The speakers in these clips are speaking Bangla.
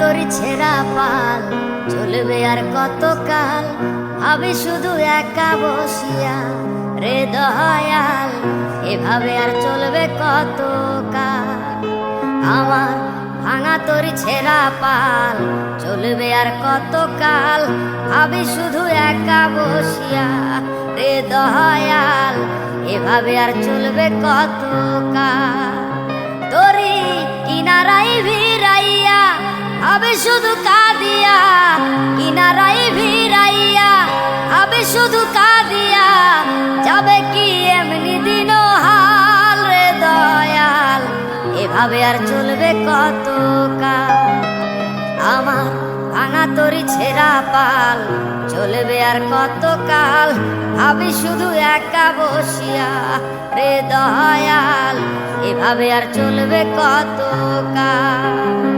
তরি ছেঁড়া পাল, চলবে আর কত কাল ভাবি শুধু একা বসিয়া রে দয়াল, এভাবে আর চলবে কত কাল আমার ভাঙা তরি ছেঁড়া পাল, চলবে আর কতকাল? ভাবি শুধু একা বসিয়া রে দয়াল, এভাবে আর চলবে কত কাল তরি কিনারাই হবে শুধু কাদিয়া কিনারাই ভিড়াইয়া হবে শুধু কাদিয়া, যাবে কি এমনি দিন হাল রে দয়াল? এভাবে আর চলবে কত আমার ভাঙা তরি ছেঁড়া পাল, চলবে আর কত কাল? ভাবি শুধু একা বসিয়া রে দয়াল, এভাবে আর চলবে কত কাল?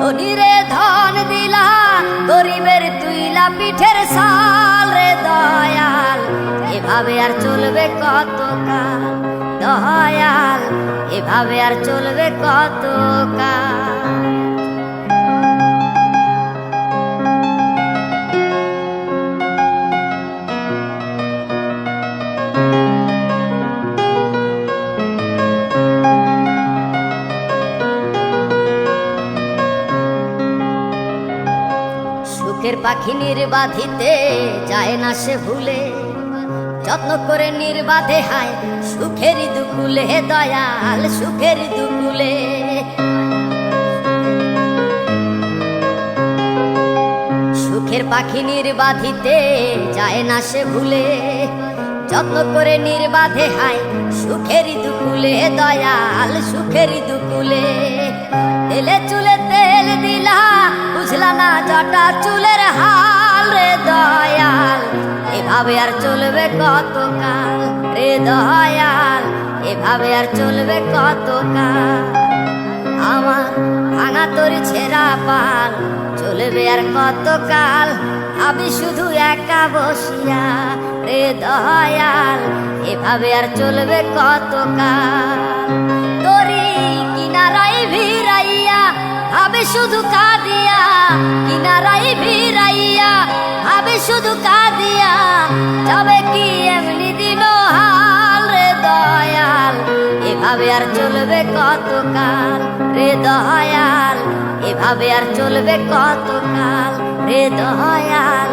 ধনীরে ধন দিলা গরিবের তুইলা পিঠের সাল রে দয়াল। এভাবে আর চলবে কতকাল? দয়াল, এভাবে আর চলবে কত সুখের পাখি নির্বাধিতে যায় না সে ভুলে। যত্ন করে নির্বাধে হায়, সুখের দুকুলে দয়াল, সুখের দুকুলে। সুখের পাখি নির্বাধিতে যায় না সে ভুলে। যত্ন করে নির্বাধে হায়, সুখের দুকুলে দয়াল, সুখের দুকুলে। তেলে চুলে তেল দিলা বুঝলা না জটা চুলের হাল রে দয়াল? এভাবে আর চলবে কত কাল রে দয়াল? এভাবে আর চলবে কত কাল আমার ভাঙা তরি ছেঁড়া পাল চলবে আর কত কাল আমি শুধু একা বসিয়া রে দয়াল, এভাবে আর চলবে কত শুধু কাঁদিয়া কিনারাই ভিড়াইয়া ভাবে শুধু কাঁদিয়া যাবে কি এমনি দিন হাল রে দয়াল? এভাবে আর চলবে কত কাল রে দয়াল? এভাবে আর চলবে কত কাল রে দয়াল?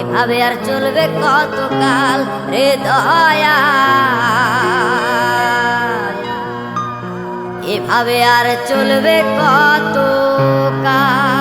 এভাবে আর চলবে কত কাল রে দয়াল? এভাবে আর চলবে কত কাল?